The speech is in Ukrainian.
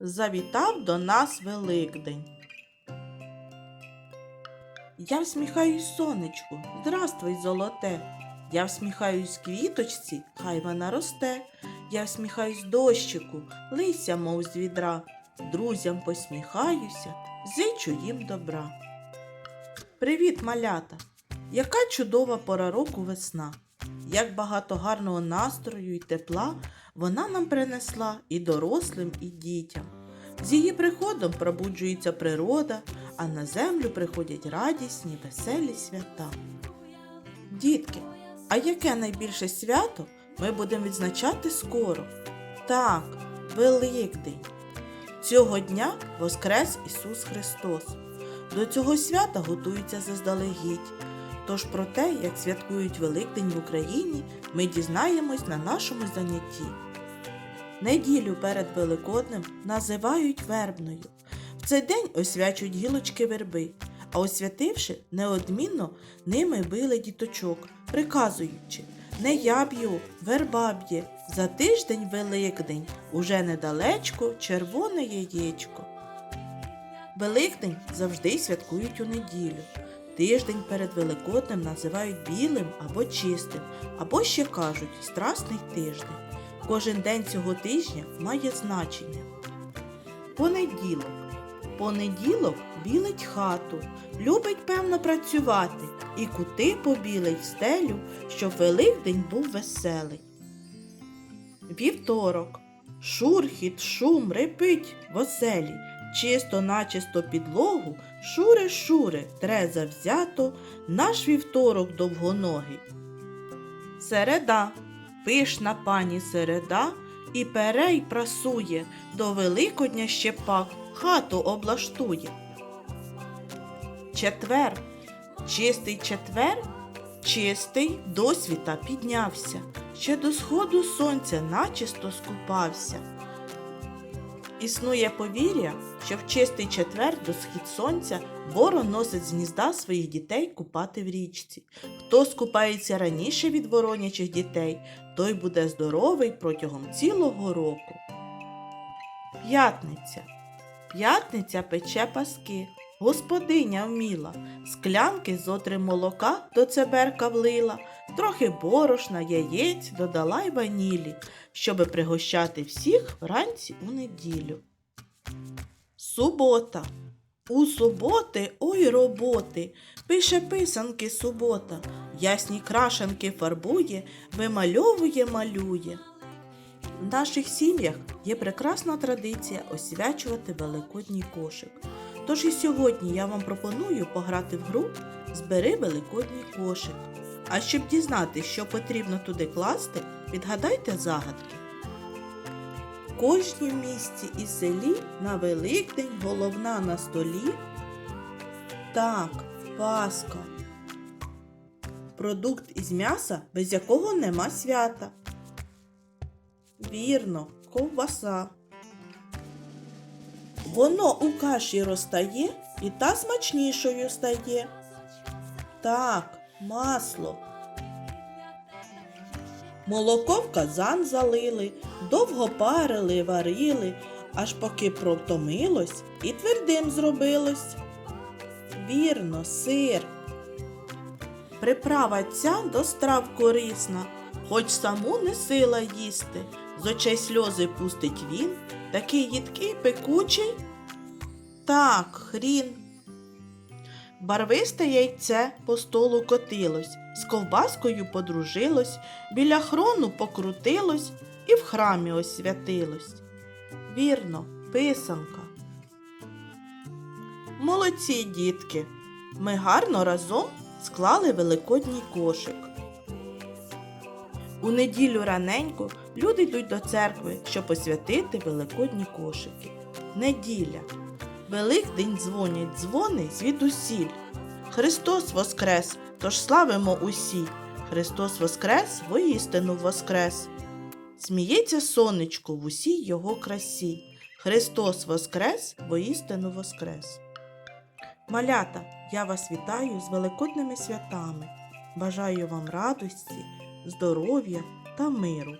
завітав до нас Великдень. Я всміхаюсь сонечку, здравствуй, золоте. Я всміхаюсь квіточці, хай вона росте. Я всміхаюсь дощику, лися, мов з відра. Друзям посміхаюся, зичу їм добра. Привіт, малята! Яка чудова пора року весна! Як багато гарного настрою і тепла вона нам принесла і дорослим, і дітям. З її приходом пробуджується природа, а на землю приходять радісні, веселі свята. Дітки, а яке найбільше свято ми будемо відзначати скоро? Так, Великдень. Цього дня Воскрес Ісус Христос. До цього свята готуються заздалегідь. Тож про те, як святкують Великдень в Україні, ми дізнаємось на нашому занятті. Неділю перед Великоднем називають вербною. В цей день освячують гілочки верби, а освятивши, неодмінно ними били діточок, приказуючи не я б'ю, верба б'є, за тиждень Великдень, уже недалечко червоне яєчко. Великдень завжди святкують у неділю. Тиждень перед Великоднем називають білим або чистим, або ще кажуть страсний тиждень. Кожен день цього тижня має значення. Понеділок. Понеділок білить хату, любить певно працювати і кути побілить стелю, щоб Великдень був веселий. Вівторок. Шурхіт, шум, репить в оселі, чисто начисто підлогу, шуре, шуре, тре завзято, наш вівторок довгоногий. Середа, пишна пані середа, і перей прасує, до Великодня ще пак хату облаштує. Четвер, чистий четвер, чистий до світа піднявся, ще до сходу сонця начисто скупався. Існує повір'я, що в чистий четвер до схід сонця ворон носить з гнізда своїх дітей купати в річці. Хто скупається раніше від воронячих дітей, той буде здоровий протягом цілого року. П'ятниця. П'ятниця пече паски. Господиня вміла, склянки з отри молока до цеберка влила, трохи борошна, яєць додала й ванілі, щоби пригощати всіх вранці у неділю. Субота. У суботи ой роботи, пише писанки субота, ясні крашенки фарбує, вимальовує, малює. В наших сім'ях є прекрасна традиція освячувати великодній кошик. Тож і сьогодні я вам пропоную пограти в гру Збери великодній кошик. А щоб дізнатися, що потрібно туди класти, відгадайте загадки. В кожній місті і селі на Великдень головна на столі. Так, паска. Продукт із м'яса, без якого нема свята. Вірно, ковбаса. Воно у каші розтає і та смачнішою стає. Так, масло. Молоко в казан залили, довго парили, варили, аж поки протомилось і твердим зробилось. Вірно, сир. Приправа ця до страв корисна, хоч саму не сила їсти, з очей сльози пустить він, такий їдкий пекучий. Так, хрін. Барвисте яйце по столу котилось, з ковбаскою подружилось, біля хрону покрутилось і в храмі освятилось. Вірно, писанка. Молодці, дітки. Ми гарно разом склали великодній кошик. У неділю раненько люди йдуть до церкви, щоб освятити великодні кошики. Неділя. Великдень дзвонять дзвони звідусіль. Христос воскрес, тож славимо усі. Христос воскрес, воістину воскрес. Сміється сонечко в усій його красі. Христос воскрес, воістину воскрес. Малята, я вас вітаю з великодними святами. Бажаю вам радості, здоров'я та миру.